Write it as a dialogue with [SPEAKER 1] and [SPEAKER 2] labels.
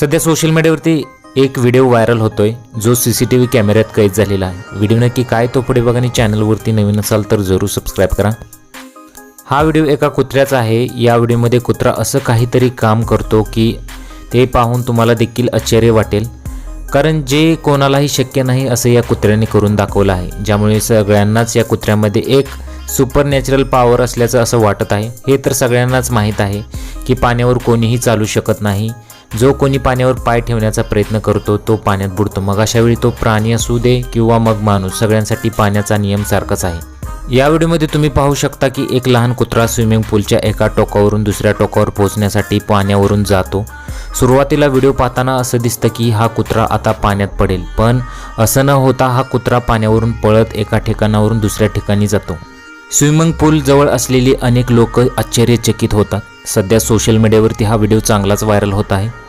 [SPEAKER 1] सध्या सोशल मीडियावरती एक व्हिडिओ व्हायरल होतोय जो सी सी टी व्ही कॅमेऱ्यात कैद झालेला आहे. व्हिडिओ नक्की काय तो पुढे बघा आणि चॅनलवरती नवीन असाल तर जरूर सबस्क्राईब करा. हा व्हिडिओ एका कुत्र्याचा आहे. या व्हिडिओमध्ये कुत्रा असं काहीतरी काम करतो की ते पाहून तुम्हाला देखील आश्चर्य वाटेल. कारण जे कोणालाही शक्य नाही असं या कुत्र्याने करून दाखवलं आहे. ज्यामुळे सगळ्यांनाच या कुत्र्यामध्ये एक सुपर नॅचरल पॉवर असल्याचं असं वाटत आहे. हे तर सगळ्यांनाच माहीत आहे की पाण्यावर कोणीही चालू शकत नाही. जो कोणी पाण्यावर पाय ठेवण्याचा प्रयत्न करतो तो पाण्यात बुडतो. मग अशावेळी तो प्राणी असू दे किंवा मग माणूस. सगळ्यांसाठी पाण्याचा नियम सारखाच आहे. या व्हिडिओमध्ये तुम्ही पाहू शकता की एक लहान कुत्रा स्विमिंग पूलच्या एका टोकावरून दुसऱ्या टोकावर पोहोचण्यासाठी पाण्यावरून जातो. सुरुवातीला व्हिडिओ पाहताना असं दिसतं की हा कुत्रा आता पाण्यात पडेल पण असं न होता हा कुत्रा पाण्यावरून पळत एका ठिकाणावरून दुसऱ्या ठिकाणी जातो. स्विमिंग पूल जवळ असलेली अनेक लोक आश्चर्यचकित होतात. सध्या सोशल मीडियावरती हा व्हिडिओ चांगलाच व्हायरल होत आहे.